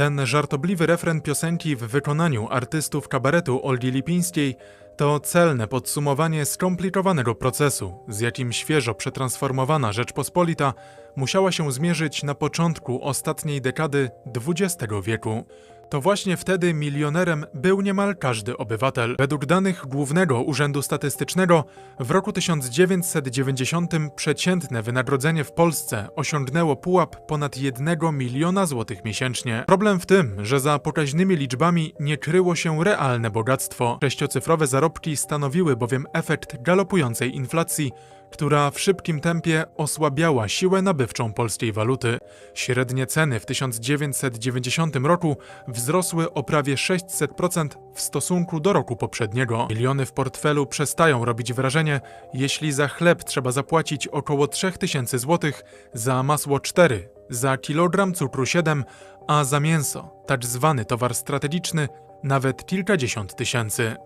Ten żartobliwy refren piosenki w wykonaniu artystów kabaretu Olgi Lipińskiej to celne podsumowanie skomplikowanego procesu, z jakim świeżo przetransformowana Rzeczpospolita musiała się zmierzyć na początku ostatniej dekady XX wieku. To właśnie wtedy milionerem był niemal każdy obywatel. Według danych Głównego Urzędu Statystycznego w roku 1990 przeciętne wynagrodzenie w Polsce osiągnęło pułap ponad 1 miliona złotych miesięcznie. Problem w tym, że za pokaźnymi liczbami nie kryło się realne bogactwo. Sześciocyfrowe zarobki stanowiły bowiem efekt galopującej inflacji, która w szybkim tempie osłabiała siłę nabywczą polskiej waluty. Średnie ceny w 1990 roku wzrosły o prawie 600% w stosunku do roku poprzedniego. Miliony w portfelu przestają robić wrażenie, jeśli za chleb trzeba zapłacić około 3000 zł, za masło 4, za kilogram cukru 7, a za mięso, tak zwany towar strategiczny, nawet kilkadziesiąt tysięcy.